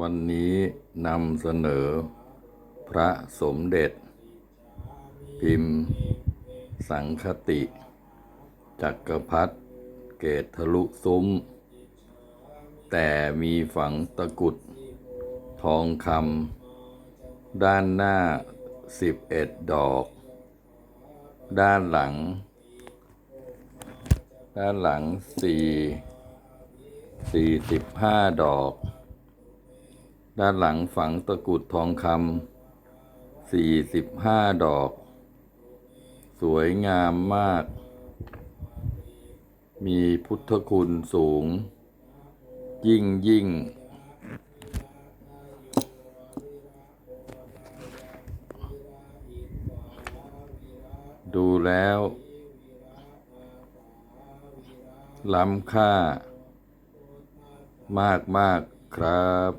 วันนี้นำเสนอ พระสมเด็จ พิมพ์ สังคติ จักรพรรดิเกตทะลุซุ้ม แต่มีฝังตะกุด ทองคำด้านหน้าสิบเอ็ดดอก ด้านหลัง ด้านหลังสี่สี่สิบห้าดอก ด้านหลังฝังตะกรุดทองคำสี่สิบห้าดอก สวยงามมาก มีพุทธคุณสูง ยิ่งยิ่ง ดูแล้วล้ำค่ามากมากครับ